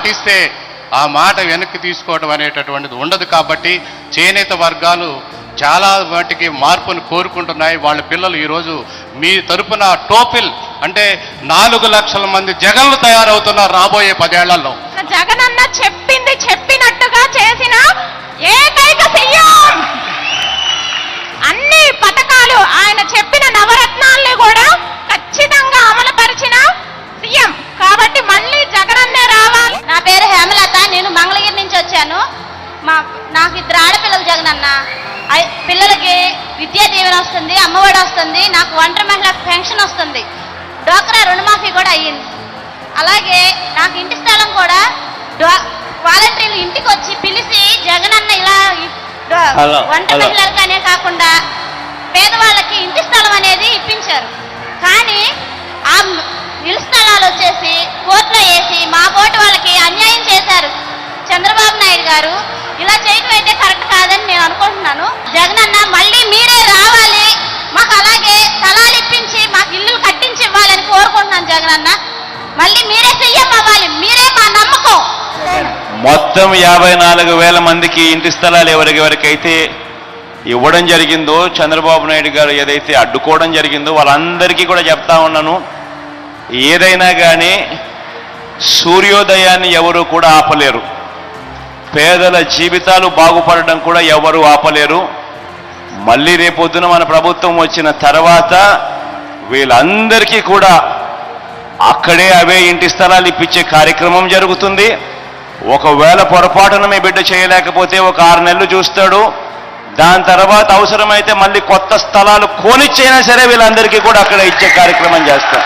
పాటిస్తే ఆ మాట వెనక్కి తీసుకోవడం అనేటటువంటిది ఉండదు కాబట్టి చేనేత వర్గాలు చాలా వాటికి మార్పును కోరుకుంటున్నాయి. వాళ్ళ పిల్లలు ఈరోజు మీ తరపున టోపిల్ అంటే నాలుగు లక్షల మంది జగన్లు తయారవుతున్నారు రాబోయే పదేళ్ళలో. జగనన్న చెప్పింది చెప్పినట్టు జగనన్న ఐ- పిల్లలకి విద్యా దీవెన వస్తుంది అమ్మఒడి వస్తుంది నాకు ఒంటరి మహిళ పెన్షన్ వస్తుంది. డోక్రా రుణమాఫీ కూడా అయ్యింది. అలాగే నాకు ఇంటి స్థలం కూడా వాలంటీర్లు ఇంటికి వచ్చి పిలిచి జగనన్న ఇలా ఒంటరి. మహిళలకనే కాకుండా పేదవాళ్ళకి ఇంటి స్థలం అనేది ఇప్పించారు. కానీ మొత్తం యాభై నాలుగు వేల మందికి ఇంటి స్థలాలు ఎవరికెవరికైతే ఇవ్వడం జరిగిందో చంద్రబాబు నాయుడు గారు ఏదైతే అడ్డుకోవడం జరిగిందో వాళ్ళందరికీ కూడా చెప్తా ఉన్నాను. ఏదైనా కానీ సూర్యోదయాన్ని ఎవరు కూడా ఆపలేరు. పేదల జీవితాలు బాగుపడడం కూడా ఎవరు ఆపలేరు. మళ్ళీ రేపొద్దున మన ప్రభుత్వం వచ్చిన తర్వాత వీళ్ళందరికీ కూడా అక్కడే అవే ఇంటి స్థలాలు ఇప్పించే కార్యక్రమం జరుగుతుంది. ఒకవేళ పొరపాటున మీ బిడ్డ చేయలేకపోతే ఒక ఆరు నెలలు చూస్తాడు. దాని తర్వాత అవసరమైతే మళ్ళీ కొత్త స్థలాలు కోనిచ్చైనా సరే వీళ్ళందరికీ కూడా అక్కడ ఇచ్చే కార్యక్రమం చేస్తాం